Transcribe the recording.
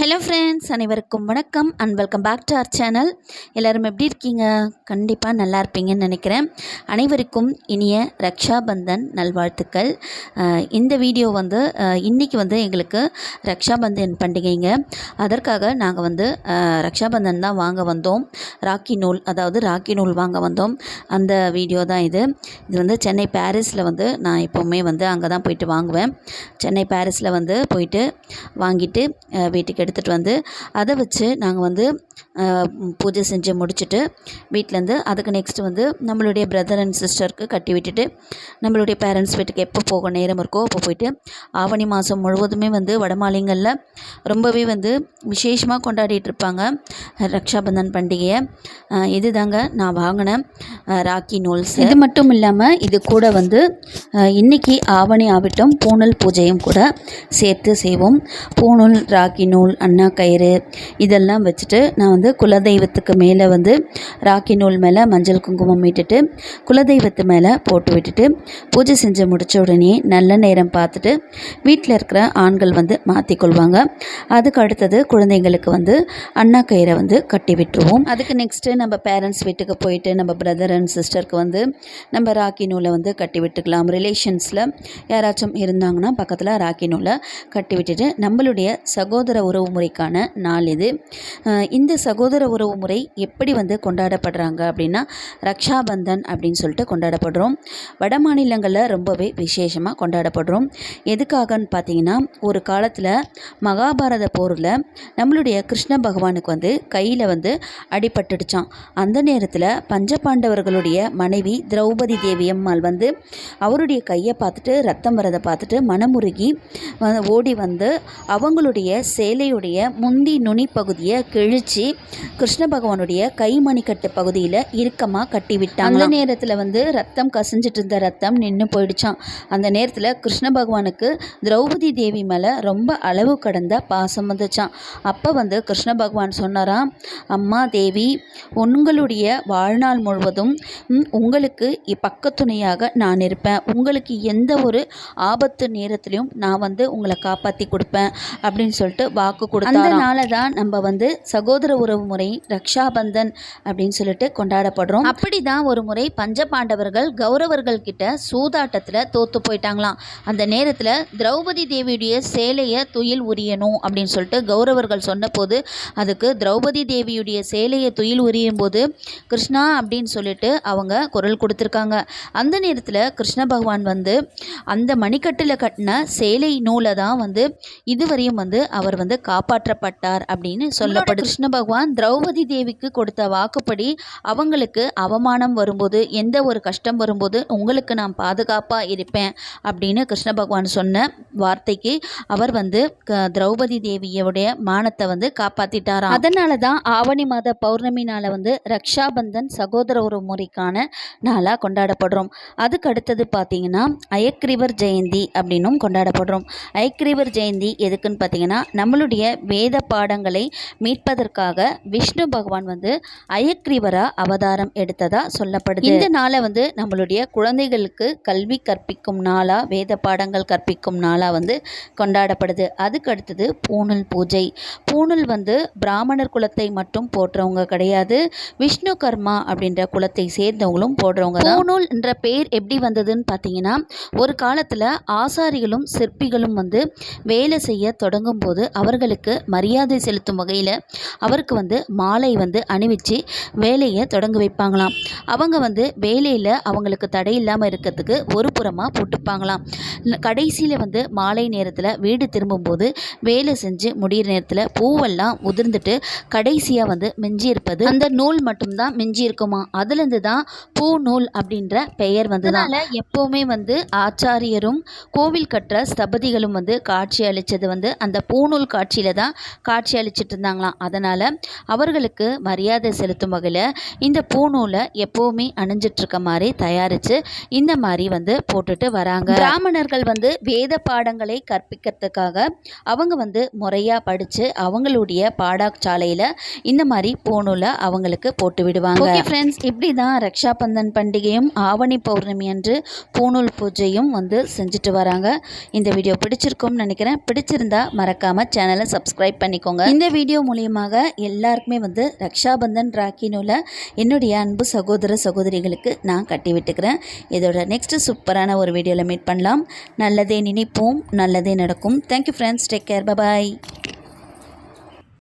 Hello friends அனைவருக்கும் வணக்கம் and welcome back to our channel எல்லோரும் எப்படி இருக்கீங்க? கண்டிப்பாக நல்லா இருப்பீங்கன்னு நினைக்கிறேன். அனைவருக்கும் இனிய ரக்ஷாபந்தன் நல்வாழ்த்துக்கள். இந்த வீடியோ வந்து இன்றைக்கி இன்னைக்கு வந்து எங்களுக்கு ரக்ஷாபந்தன் பண்டிகைங்க. அதற்காக நாங்கள் வந்து ரக்ஷாபந்தன் தான் வாங்க வந்தோம். ராக்கி நூல் அதாவது ராக்கி நூல் வாங்க வந்தோம். அந்த வீடியோ தான் இது. இது வந்து சென்னை பாரிஸில் வந்து நான் எப்போவுமே வந்து அங்கே தான் போயிட்டு வாங்குவேன். சென்னை பாரிஸில் வந்து போயிட்டு வாங்கிட்டு வீட்டுக்கு எடுத்துகிட்டு வந்து அதை வச்சு நாங்கள் வந்து பூஜை செஞ்சு முடிச்சுட்டு வீட்டிலேருந்து அதுக்கு நெக்ஸ்ட்டு வந்து நம்மளுடைய பிரதர் அண்ட் சிஸ்டருக்கு கட்டி விட்டுட்டு நம்மளுடைய பேரண்ட்ஸ் வீட்டுக்கு எப்போ போக நேரம் இருக்கோ அப்போ போயிட்டு ஆவணி மாதம் முழுவதுமே வந்து வடமாலிங்களில் ரொம்பவே வந்து விசேஷமாக கொண்டாடிட்டு இருப்பாங்க. ரக்ஷாபந்தன் பண்டிகையை. இது இதுதாங்க நான் வாங்கின ராக்கி நூல்ஸ். இது மட்டும் இல்லாமல் இது கூட வந்து இன்றைக்கி இன்னைக்கு ஆவணி ஆவிட்டம் பூணூல் பூஜையும் கூட சேர்த்து செய்வோம். பூணூல் ராக்கி நூல் அண்ணா கயிறு இதெல்லாம் வச்சுட்டு நான் வந்து குலதெய்வத்துக்கு மேலே வந்து ராக்கி நூல் மேலே மஞ்சள் குங்குமம் இட்டுட்டு குலதெய்வத்து மேலே போட்டு விட்டுட்டு பூஜை செஞ்சு முடித்த உடனே நல்ல நேரம் பார்த்துட்டு வீட்டில் இருக்கிற ஆண்கள் வந்து மாற்றி கொள்வாங்க. அதுக்கு அடுத்தது குழந்தைங்களுக்கு வந்து அண்ணா கயிறை வந்து கட்டி விட்டுருவோம். அதுக்கு நெக்ஸ்ட்டு நம்ம பேரண்ட்ஸ் வீட்டுக்கு போயிட்டு நம்ம பிரதர் அண்ட் சிஸ்டருக்கு வந்து நம்ம ராக்கி நூலை வந்து கட்டி விட்டுக்கலாம். ரிலேஷன்ஸில் யாராச்சும் இருந்தாங்கன்னா பக்கத்தில் ராக்கி நூலை கட்டி விட்டுட்டு நம்மளுடைய சகோதர உறவு முறைக்கான நாள் இது. இந்த சகோதர உறவு முறை எப்படி வந்து கொண்டாடப்படுறாங்க அப்படின்னா ரக்ஷாபந்தன் அப்படின்னு சொல்லிட்டு கொண்டாடப்படுறோம். வட மாநிலங்களில் ரொம்பவே விசேஷமாக கொண்டாடப்படுறோம். எதுக்காகன்னு பார்த்தீங்கன்னா ஒரு காலத்தில் மகாபாரத போரில் நம்மளுடைய கிருஷ்ண பகவானுக்கு வந்து கையில் வந்து அடிபட்டுடுச்சான் அந்த நேரத்தில் பஞ்சபாண்டவர்களுடைய மனைவி திரௌபதி தேவி அம்மாள் வந்து அவருடைய கையை பார்த்துட்டு ரத்தம் வரதை பார்த்துட்டு மனமுருகி ஓடி வந்து அவங்களுடைய சேலை சேலையுடைய முந்தி நுனி பகுதியை கிழிச்சு கிருஷ்ண பகவானுடைய கைமணிக்கட்டு பகுதியில் இறுக்கமாக கட்டி விட்டாங்க அந்த நேரத்தில் வந்து ரத்தம் கசிஞ்சிட்டு இருந்த ரத்தம் நின்று போயிடுச்சான் அந்த நேரத்தில் கிருஷ்ண பகவானுக்கு திரௌபதி தேவி மேலே ரொம்ப அளவு கடந்த பாசம் வந்துச்சான் அப்போ வந்து கிருஷ்ண பகவான் சொன்னாராம் அம்மா தேவி உங்களுடைய வாழ்நாள் முழுவதும் உங்களுக்கு பக்கத்துணையாக நான் இருப்பேன். உங்களுக்கு எந்த ஒரு ஆபத்து நேரத்திலையும் நான் வந்து உங்களை காப்பாற்றி கொடுப்பேன். அப்படின்னு சொல்லிட்டு வாக்கு கொடுத்தாராம் அந்த நாளை தான் நம்ம வந்து சகோதர உறவு முறை ரக்ஷாபந்தன் அப்படின்னு சொல்லிட்டு கொண்டாடப்படுறோம். அப்படி தான் ஒரு முறை பஞ்சபாண்டவர்கள் கௌரவர்கள் கிட்ட சூதாட்டத்தில் தோத்து போயிட்டாங்களாம். அந்த நேரத்தில் திரௌபதி தேவியுடைய சேலையை துயில் உரியணும் அப்படின்னு சொல்லிட்டு கௌரவர்கள் சொன்னபோது அதுக்கு திரௌபதி தேவியுடைய சேலையை துயில் உரியும் போது கிருஷ்ணா அப்படின்னு சொல்லிட்டு அவங்க குரல் கொடுத்துருக்காங்க. அந்த நேரத்தில் கிருஷ்ண பகவான் வந்து அந்த மணிக்கட்டில் கட்டின சேலை நூலை தான் வந்து இதுவரையும் வந்து அவர் வந்து காப்பாற்றப்பட்டார் அப்படின்னு சொல்லப்படும் கிருஷ்ண பகவான் திரௌபதி தேவிக்கு கொடுத்த வாக்குப்படி அவங்களுக்கு அவமானம் வரும்போது எந்த ஒரு கஷ்டம் வரும்போது உங்களுக்கு நான் பாதுகாப்பாக இருப்பேன் அப்படின்னு கிருஷ்ண பகவான் சொன்ன வார்த்தைக்கு அவர் வந்து க- திரௌபதி தேவியோடைய மானத்தை வந்து காப்பாற்றிட்டாராம் அதனால தான் ஆவணி மாத பௌர்ணமி நாளை வந்து ரக்ஷாபந்தன் சகோதர உறவு முறைக்கான நாளாக கொண்டாடப்படுறோம். அதுக்கு அடுத்தது பார்த்தீங்கன்னா அயக்ரிவர் ஜெயந்தி அப்படின்னும் கொண்டாடப்படுறோம். அயக்ரிவர் ஜெயந்தி எதுக்குன்னு பார்த்தீங்கன்னா நம்மளுடைய வேத பாடங்களை மீட்பதற்காக விஷ்ணு பகவான் வந்து அயக்ரிவரா அவதாரம் எடுத்ததா சொல்லப்படுது. இந்த நாளை வந்து நம்மளுடைய குழந்தைகளுக்கு கல்வி கற்பிக்கும் நாளா வேத பாடங்கள் கற்பிக்கும் நாளா வந்து கொண்டாடப்படுது. அதுக்கு அடுத்தது பூணூல் பூஜை. பூணூல் வந்து பிராமணர் குலத்தை மட்டும் போடுறவங்க கிடையாது விஷ்ணு கர்மா அப்படின்ற குலத்தை சேர்ந்தவங்களும் போடுறவங்க பூணூல் என்ற பேர் எப்படி வந்ததுன்னு பார்த்தீங்கன்னா ஒரு காலத்தில் ஆசாரிகளும் சிற்பிகளும் வந்து வேலை செய்ய தொடங்கும் போது அவர்களுக்கு மரியாதை செலுத்தும் வகையில் அவருக்கு வந்து மாலை வந்து அணிவிச்சு வேலையை தொடங்க வைப்பாங்களாம். அவங்க வந்து வேலையில் அவங்களுக்கு தடை இல்லாமல் இருக்கிறதுக்கு ஒரு புறமாக போட்டுப்பாங்களாம். கடைசியில் வந்து மாலை நேரத்தில் வீடு திரும்பும்போது வேலை செஞ்சு முடிகிற நேரத்தில் பூவெல்லாம் உதிர்ந்துட்டு கடைசியாக வந்து மிஞ்சி இருப்பது அந்த நூல் மட்டும்தான் மிஞ்சி இருக்குமா அதுலேருந்து தான் பூ நூல் அப்படின்ற பெயர் வந்ததால எப்போவுமே வந்து ஆச்சாரியரும் கோவில் கட்டுற ஸ்தபதிகளும் வந்து காட்சி அளித்தது வந்து அந்த பூநூல் காட்சியில் தான் காட்சி அளிச்சிட்டு இருந்தாங்களாம் அதனால் அவர்களுக்கு மரியாதை செலுத்தும் வகையில் இந்த பூநூலை எப்போவுமே அணிஞ்சிட்ருக்க மாதிரி தயாரித்து இந்த மாதிரி வந்து போட்டுட்டு வராங்க. பிராமணர்கள் வந்து வேத பாடங்களை கற்பிக்கிறதுக்காக அவங்க வந்து முறையாக படித்து அவங்களுடைய பாடசாலையில் இந்த மாதிரி பூநூலை அவங்களுக்கு போட்டு விடுவாங்க. ஓகே ஃப்ரெண்ட்ஸ் இப்படி தான் ரக்ஷா பந்தன் பண்டிகையும் ஆவணி பௌர்ணமி அன்று பூநூல் பூஜையும் வந்து செஞ்சுட்டு வராங்க. இந்த வீடியோ பிடிச்சிருக்கும்னு நினைக்கிறேன். பிடிச்சிருந்தா மறக்காமல் சேனலை சேனலை சப்ஸ்கிரைப் பண்ணிக்கோங்க. இந்த வீடியோ மூலியமாக எல்லாருக்குமே வந்து ரக்ஷாபந்தன் ராக்கி நூலை என்னுடைய அன்பு சகோதர சகோதரிகளுக்கு நான் கட்டி விட்டுக்கிறேன் இதோட நெக்ஸ்ட் சூப்பரான ஒரு வீடியோவில் மீட் பண்ணலாம். நல்லதே நினைப்போம் நல்லதே நடக்கும். Thank you friends take care bye bye